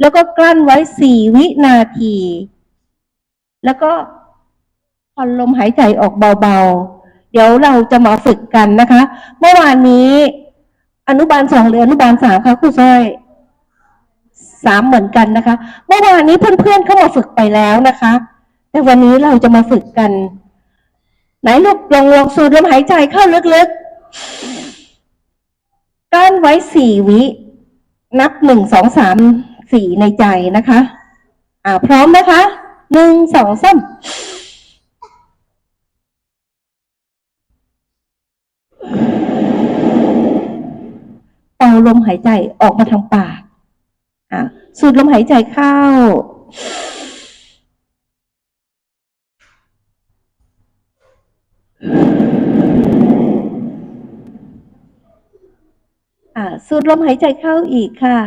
แล้วก็กลั้นไว้สี่วินาที แล้วก็ผ่อนลมหายใจออกเบาๆ เดี๋ยวเราจะมาฝึกกันนะคะ เมื่อวานนี้ อนุบาลสองหรืออนุบาลสามคะครูสร้อยสามเหมือนกันนะคะ เมื่อวานนี้เพื่อนๆเข้ามาฝึกไปแล้วนะคะ แต่วันนี้เราจะมาฝึกกัน ไหนลูกลองลองสูดลมหายใจเข้าลึกๆกลั้นไว้สี่วิ นับหนึ่งสองสาม สี่ในใจนะคะ อ่า พร้อมนะคะหนึ่งสองสามเป่าลมหายใจออกมาทางปากอ่าสูดลมหายใจเข้า อ่า สูดลมหายใจเข้าอีกค่ะ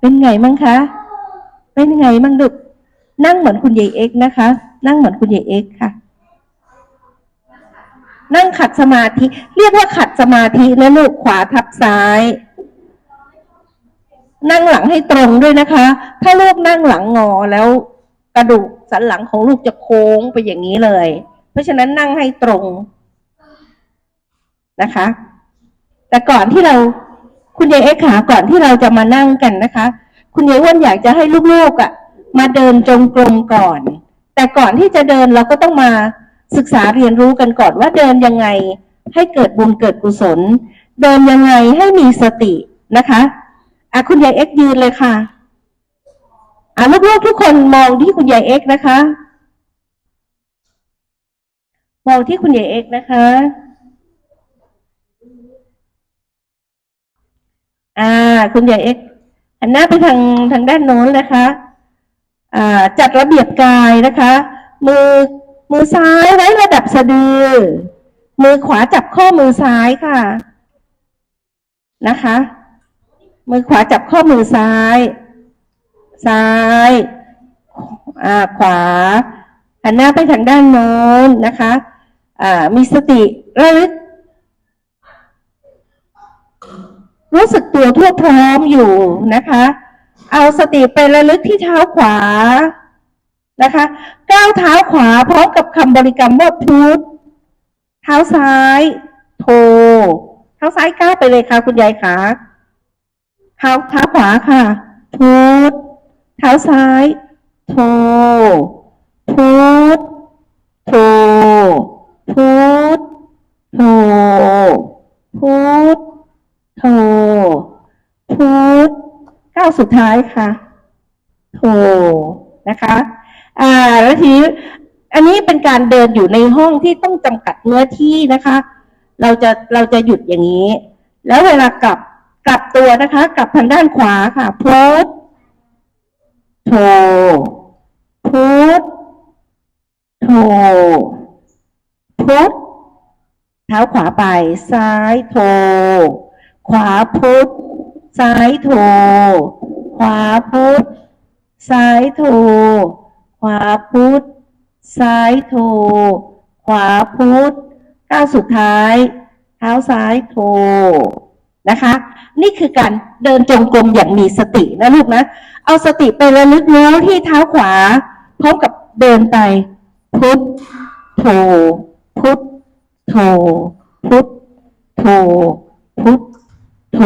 เป็นไงมั่งคะ เป็นไงมั่งลูกนั่งเหมือนคุณยายเอ็กนะคะ นั่งเหมือนคุณยายเอ็กค่ะ นั่งขัดสมาธิ เรียกว่าขัดสมาธินะลูกขวาทับซ้าย นั่งหลังให้ตรงด้วยนะคะ ถ้าลูกนั่งหลังงอแล้วกระดูกสันหลังของลูกจะโค้งไปอย่างนี้เลย เพราะฉะนั้นนั่งให้ตรงนะคะ แต่ก่อนที่เรา คุณยายเอ็กขาก่อนที่เราจะมานั่งกันนะคะ คุณยายอ้วนอยากจะให้ลูกๆอะ มาเดินจงกรมก่อน แต่ก่อนที่จะเดินเราก็ต้องมาศึกษาเรียนรู้กันก่อนว่าเดินยังไง ให้เกิดบุญเกิดกุศล เดินยังไงให้มีสตินะคะอะคุณยายเอ็กยืนเลยค่ะอะลูกๆทุกคนมองที่คุณยายเอ็กนะคะมองที่คุณยายเอ็กนะคะ อ่า คุณยายเอ็กหันหน้าไปทางทางด้านโน้นนะคะอ่าจัดระเบียบกายนะคะ มือมือซ้ายไว้ระดับสะดือ มือขวาจับข้อมือซ้ายค่ะนะคะ มือขวาจับข้อมือซ้าย ซ้ายอ่าขวาหันหน้าไปทางด้านโน้นนะคะอ่ามีสติระลึก รู้สึกตัวทั่วพร้อมอยู่นะคะ เอาสติไประลึกที่เท้าขวานะคะ ก้าวเท้าขวาพร้อมกับคำบริกรรมว่าพุทธเท้าซ้าย โท เท้าซ้ายก้าวไปเลยค่ะ คุณยายขาเท้าเท้าขวาค่ะ พุทธเท้าซ้าย โท พุทธโท พุทธโทพุทธ โทพุทก้าวสุดท้ายค่ะโทนะคะอ่าแล้วทีนี้อันนี้เป็นการเดินอยู่ในห้องที่ต้องจำกัดเนื้อที่นะคะ เราจะเราจะหยุดอย่างนี้ แล้วเวลากลับกลับตัวนะคะกลับทางด้านขวาค่ะพุทธโทพุทธโทพุทธเท้าขวาไปซ้ายโท ขวาพุทธซ้ายโทขวาพุทธซ้ายโทขวาพุทธซ้ายโทขวาพุทธก้าวสุดท้าย เท้าซ้ายโทนะคะ นี่คือการเดินจงกรมอย่างมีสตินะลูกนะ เอาสติไประลึกรู้ที่เท้าขวาพร้อมกับเดินไป พุทธโทพุทธโทพุทธโทพุทธ โท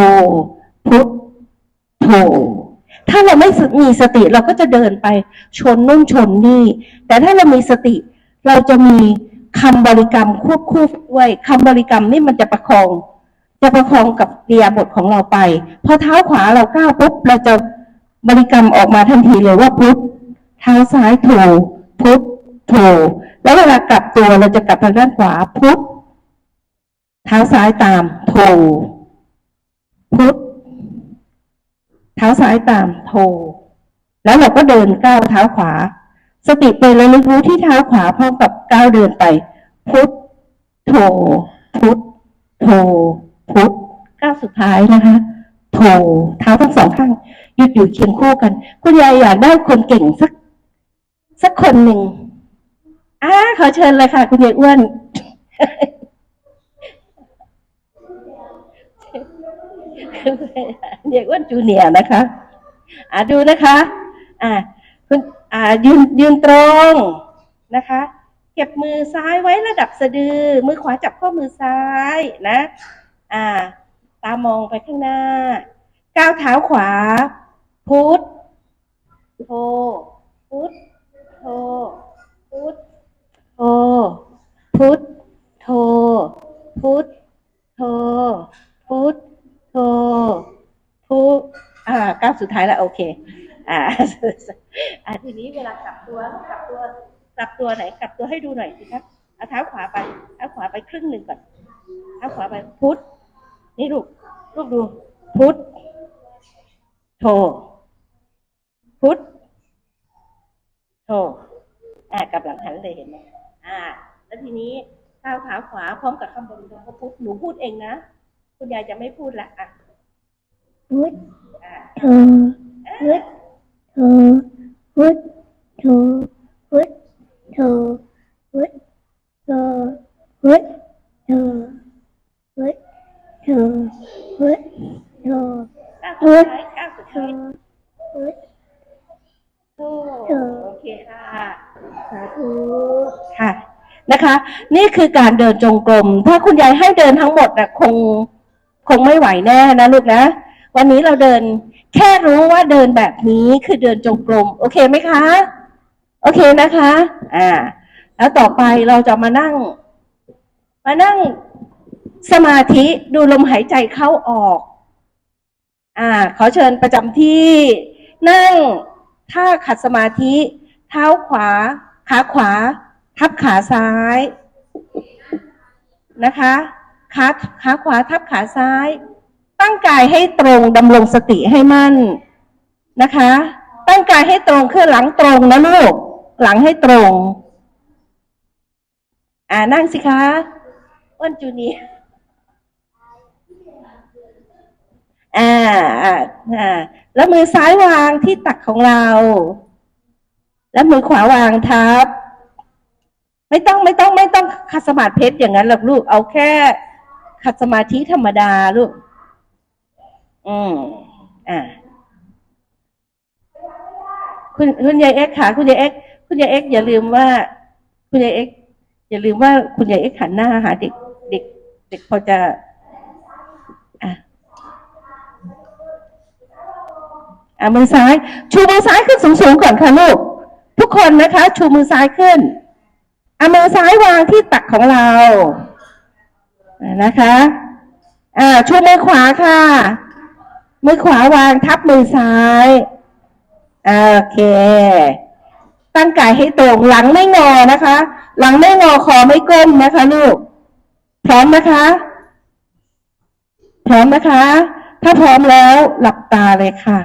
พุทธโทถ้าเราไม่มีสติเราก็จะเดินไปชนนู่นชนนี่ แต่ถ้าเรามีสติ เราจะมีคำบริกรรมควบคู่ด้วยคำบริกรรมนี่มันจะประคอง จะประคองกับเรียบทของเราไป พอเท้าขวาเราก้าวปุ๊บเราจะบริกรรมออกมาทันทีเลยว่าพุทธเท้าซ้ายโถพุทธโถแล้วเวลากลับตัวเราจะกลับทางด้านขวาพุทเท้าซ้ายตามโถ พุทธเท้าซ้ายตามโท แล้วเราก็เดินก้าวเท้าขวา สติไประลึกรู้ที่เท้าขวาพร้อมกับก้าวเดินไป พุทธโท พุทธโท พุทธก้าวสุดท้ายนะคะโทเท้าทั้งสองข้างหยุดอยู่เคียงคู่กัน คุณยายอยากได้คนเก่งสัก สักคนหนึ่งอ่าขอเชิญเลยค่ะ คุณยายอ้วน ยายอ้วนจูเนียร์นะคะ อ่าดูนะคะ อ่าคุณอ่ายืนยืนตรงนะคะ เก็บมือซ้ายไว้ระดับสะดือ มือขวาจับข้อมือซ้ายนะ อ่า ตามองไปข้างหน้า ก้าวเท้าขวา พุทโธพุทโธพุทโธพุทโธพุทโธพุทโธพุอ่าวสุดท้ายแล้วโอเคอ่าอ่าทีนี้เวลากลับตัวกลับตัวกลับตัวไหนกลับตัวให้ดูหน่อยสิครับเอาเท้าขวาไปเท้าขวาไปครึ่งหนึ่งก่อนเท้าขวาไปพุทนี่ลูกลูกดู พุทโธพุทโธอ่ากลับหลังหันเลยเห็นไหมอ่า แล้วทีนี้ก้าวเท้าขวาพร้อมกับคำบริกรรมพุทหนูพูดเองนะ คุณยายจะไม่พูดละอะพุท โธพุทโธพุทโธพุทโธพุทโธพุทโธพุทโธพุทโธก้าวสุดท้ายก้าวสุดโธพุทโอ้โอเคค่ะสาธุค่ะนะคะ นี่คือการเดินจงกรม ถ้าคุณยายให้เดินทั้งหมดนะคงคงไม่ไหวแน่นะลูกนะ วันนี้เราเดินแค่รู้ว่าเดินแบบนี้คือเดินจงกรม โอเคไหมคะ โอเคนะคะ อ่า แล้วต่อไปเราจะมานั่ง มานั่งสมาธิดูลมหายใจเข้าออก อ่า ขอเชิญประจำที่นั่งท่าขัดสมาธิ เท้าขวา ขาขวา ทับขาซ้ายนะคะขาขาขวาทับขาซ้าย ตั้งกายให้ตรงดำรงสติให้มั่นนะคะ ตั้งกายให้ตรงคือหลังตรงนะลูก หลังให้ตรง อ่านั่งสิคะอ้นจูเนียอ่าอ่าอ่าแล้วมือซ้ายวางที่ตักของเรา แล้วมือขวาวางทับ ไม่ต้องไม่ต้องไม่ต้องขัดสมาธิเพชรอย่างนั้นหรอกลูก เอาแค่ขัดสมาธิธรรมดาลูก อืมอ่าคุณคุณยายเอ็กซ์ค่ะ คุณยายเอ็กคุณยายเอ็กอย่าลืมว่า คุณยายเอ็กอย่าลืมว่าคุณยายเอ็กหันหน้าหาเด็ก เด็ก เด็กพอจะอะอะมือซ้าย ชูมือซ้ายขึ้นสูงๆก่อนค่ะลูกทุกคนนะคะ ชูมือซ้ายขึ้นเอามือซ้ายวางที่ตักของเราอะนะคะ อ่าชูมือขวาค่ะ มือขวาวางทับมือซ้าย โอเค ตั้งกายให้ตรงหลังไม่งอนะคะ หลังไม่งอคอไม่ก้มนะคะลูก พร้อมนะคะ พร้อมนะคะ ถ้าพร้อมแล้วหลับตาเลยค่ะ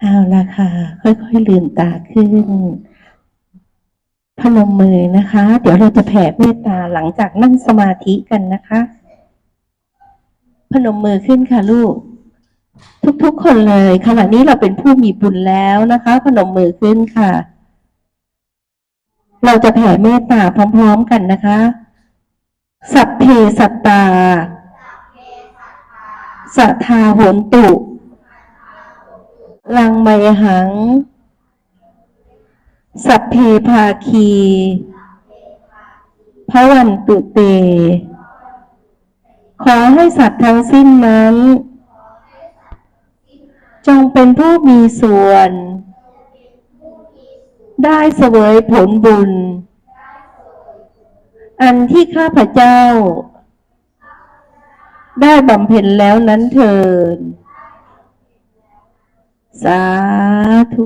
เอาละค่ะ ค่อยๆลืมตาขึ้น พนมมือนะคะ เดี๋ยวเราจะแผ่เมตตาหลังจากนั่งสมาธิกันนะคะ พนมมือขึ้นค่ะลูก ทุกๆคนเลยขณะนี้เราเป็นผู้มีบุญแล้วนะคะ พนมมือขึ้นค่ะ เราจะแผ่เมตตาพร้อมๆกันนะคะ สัพเพสัตตา สัทธาโหนตุ ลังไมหัง สัพเพภาคีพระวันตุเต ขอให้สัตว์ทั้งสิ้นนั้น จงเป็นผู้มีส่วน ได้เสวยผลบุญ อันที่ข้าพเจ้า ได้บำเพ็ญแล้วนั้นเถิด สาธุ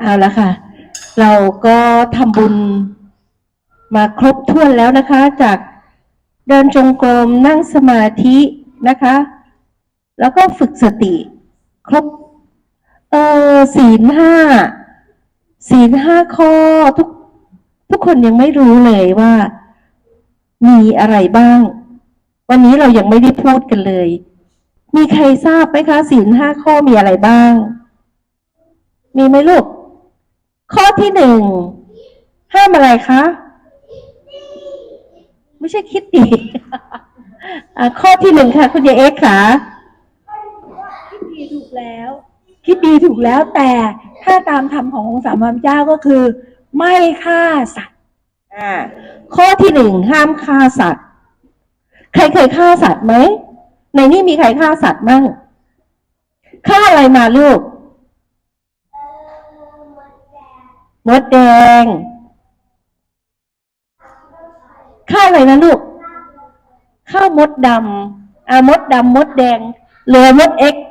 เอาละค่ะ เราก็ทำบุญมาครบถ้วนแล้วนะคะ จากเดินจงกรมนั่งสมาธินะคะ แล้วก็ฝึกสติ ครบเออศีลห้าศีลห้าข้อทุกทุกคนยังไม่รู้เลยว่า มีอะไรบ้าง วันนี้เรายังไม่ได้พูดกันเลย มีใครทราบไหมคะศีลห้าข้อมีอะไรบ้าง มีไหมลูก ข้อที่หนึ่งห้ามอะไรคะ ไม่ใช่คิดดีอะข้อที่หนึ่งค่ะ คุณยายเอ็กซ์ค่ะคิดดีถูกแล้ว คิดดีถูกแล้วแต่ถ้าตามธรรมขององค์สามพระเจ้าก็คือ ไม่ฆ่าสัตว์อ่าข้อที่หนึ่งห้ามฆ่าสัตว์ ใครเคยฆ่าสัตว์ไหมในนี้มีใครฆ่าสัตว์มั่งฆ่าอะไรมาลูก มดแดงข้าวอะไรนะลูกข้าวมดดำอ่ามดดำมดแดง เหลือมดเอ็กซ์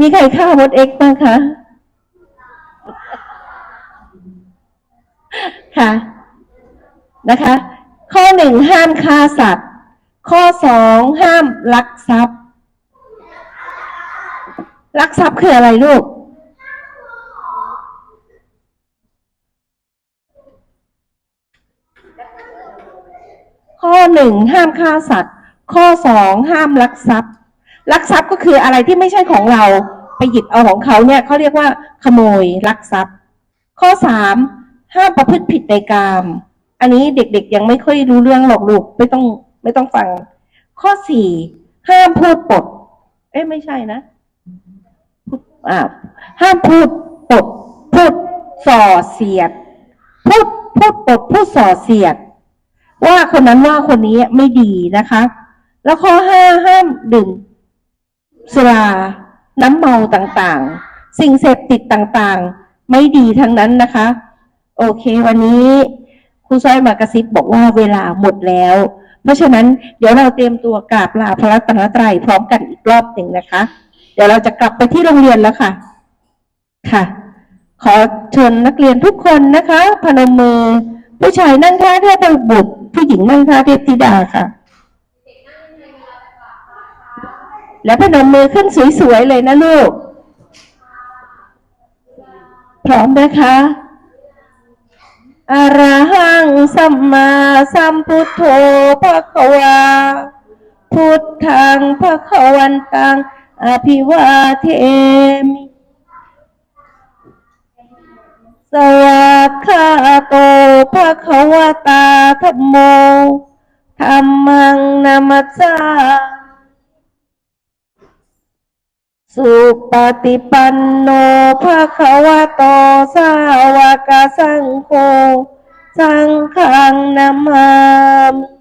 มีใครฆ่ามดเอ็กซ์บ้างคะ ค่ะ นะคะ ข้อหนึ่งห้ามฆ่าสัตว์ ข้อสองห้ามลักทรัพย์ลักทรัพย์คืออะไรลูก ข้อหนึ่งห้ามฆ่าสัตว์ ข้อสองห้ามลักทรัพย์ ลักทรัพย์ก็คืออะไรที่ไม่ใช่ของเราไปหยิบเอาของเขาเนี่ยเขาเรียกว่า ขโมยลักทรัพย์ ข้อสามห้ามประพฤติผิดในกาม อันนี้เด็กๆยังไม่ค่อยรู้เรื่องหรอกลูกไม่ต้องไม่ต้องฟัง ข้อสี่ห้ามพูดปด เอ๊ะไม่ใช่นะอ่าห้ามพูดปดพูดส่อเสียด พูดพูดปดพูดส่อเสียด ว่าคนนั้นว่าคนนี้ไม่ดีนะคะ แล้วข้อห้าห้ามดื่มสุราน้ำเมาต่างๆ สิ่งเสพติดต่างๆ ไม่ดีทั้งนั้นนะคะ โอเค วันนี้ครูสร้อยมากระซิบบอกว่าเวลาหมดแล้ว เพราะฉะนั้นเดี๋ยวเราเตรียมตัวกราบลาพระรัตนตรัยพร้อมกันอีกรอบหนึ่งนะคะ เดี๋ยวเราจะกลับไปที่โรงเรียนแล้วค่ะ ค่ะ ขอเชิญนักเรียนทุกคนนะคะ พนมมือ ผู้ชายนั่งท่าเทพบุตรผู้หญิงนั่งท่าเทพธิดาค่ะ แล้วพนมมือขึ้นสวยๆเลยนะลูก พร้อมนะคะอะระหังสัมมาสัมพุทโธภะคะวา พุทธังภะคะวันตังอภิวาเทมิ สวากขาโตภะคะวตาธัมโมธธรรมังนามัสสาสุปฏิปันโนภะคะวะโตสาวกสังโฆสังฆังนามามิ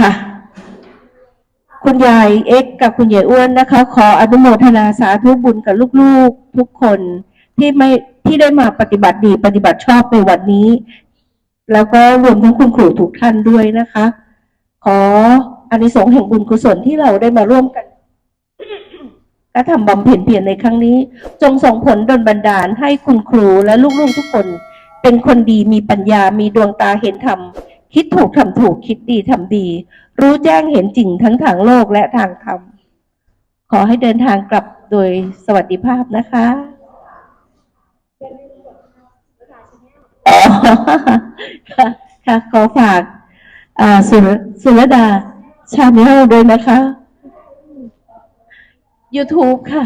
ค่ะ คุณยายเอ็กกับคุณยายอ้วนนะคะ ขออนุโมทนาสาธุบุญกับลูกๆทุกคนที่ไม่ที่ได้มาปฏิบัติดีปฏิบัติชอบในวันนี้ แล้วก็รวมทั้งคุณครูทุกท่านด้วยนะคะ ขออานิสงส์แห่งบุญกุศลที่เราได้มาร่วมกันกระทำบำเพ็ญเพียรในครั้งนี้ จงส่งผลดลบันดาลให้คุณครูและลูกๆทุกคน เป็นคนดีมีปัญญามีดวงตาเห็นธรรม คิดถูกทำถูกคิดดีทำดี รู้แจ้งเห็นจริงทั้งทางโลกและทางธรรม ขอให้เดินทางกลับโดยสวัสดิภาพนะคะค่ะขอฝากสุรสุรดาชาแนลด้วยนะคะ YouTube ค่ะ